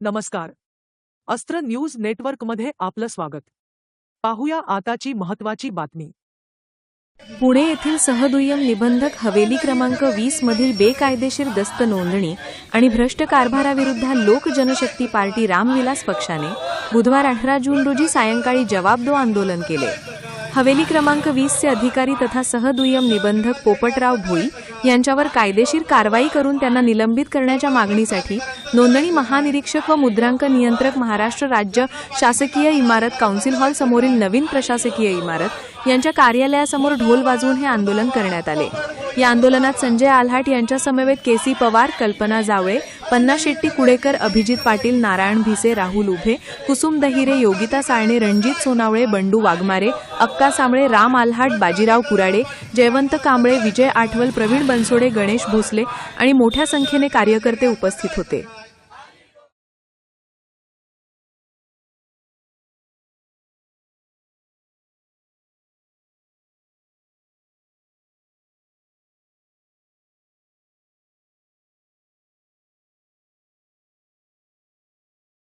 नमस्कार. अस्त्र न्यूज नेटवर्कमध्ये आपलं स्वागत. पाहूया आताची महत्वाची बातमी. पुणे येथील सहदुय्यम निबंधक हवेली क्रमांक वीस मधील बेकायदेशीर दस्त नोंदणी आणि भ्रष्ट कारभाराविरुद्ध लोक जनशक्ती पार्टी रामविलास पक्षाने बुधवार अठरा जून रोजी सायंकाळी जवाब दो आंदोलन केले. हवेली क्रमांक वीसचे अधिकारी तथा सहदुय्यम निबंधक पोपटराव भोई यांच्यावर कायदेशीर कारवाई करून त्यांना निलंबित करण्याच्या मागणीसाठी नोंदणी महानिरीक्षक व मुद्रांक नियंत्रक महाराष्ट्र राज्य शासकीय इमारत काउन्सिल हॉल समोरील नवीन प्रशासकीय इमारत यांच्या कार्यालयासमोर ढोल वाजवून हे आंदोलन करण्यात आले. या आंदोलनात संजय आल्हाट यांच्यासमवेत के केसी पवार कल्पना जावळे पन्ना शेट्टी कुडेकर अभिजित पाटील नारायण भिसे राहुल उभे कुसुम दहिरे योगिता साळणे रणजित सोनावळे बंडू वाघमारे अक्का सामळे राम आल्हाट बाजीराव कुराडे जयवंत कांबळे विजय आठवल प्रवीण बनसोडे गणेश भोसले आणि मोठ्या संख्येने कार्यकर्ते उपस्थित होते.